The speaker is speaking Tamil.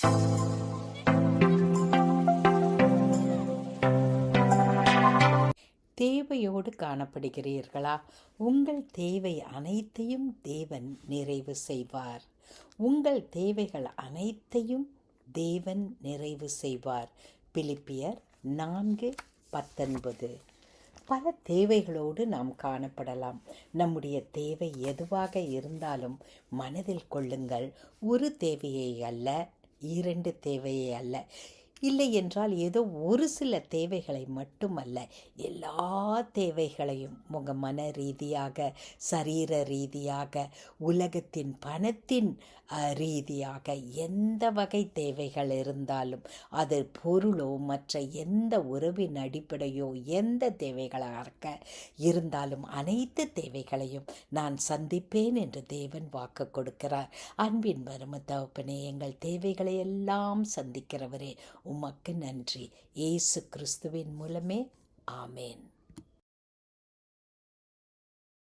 தேவையோடு காணப்படுகிறீர்களா? உங்கள் தேவை அனைத்தையும் தேவன் நிறைவு செய்வார். உங்கள் தேவைகள் அனைத்தையும் தேவன் நிறைவு செய்வார். பிலிப்பியர் நான்கு பத்தொன்பது. பல தேவைகளோடு நாம் காணப்படலாம். நம்முடைய தேவை எதுவாக இருந்தாலும் மனதில் கொள்ளுங்கள். ஒரு தேவையை அல்ல இரண்டு தேவையே அல்ல. இல்லை என்றால் ஏதோ ஒரு சில தேவைகளை மட்டுமல்ல எல்லா தேவைகளையும் உங்கள் மன ரீதியாக சரீர ரீதியாக உலகத்தின் பணத்தின் ரீதியாக எந்த வகை தேவைகள் இருந்தாலும் அது பொருளோ மற்ற எந்த உறவின் அடிப்படையோ எந்த தேவைகளாக இருந்தாலும் அனைத்து தேவைகளையும் நான் சந்திப்பேன் என்று தேவன் வாக்கு கொடுக்கிறார். அன்பின் வரும தகப்பனே எங்கள் தேவைகளை எல்லாம் சந்திக்கிறவரே உமக்கு நன்றி. ஏசு கிறிஸ்துவின் மூலமே. ஆமேன்.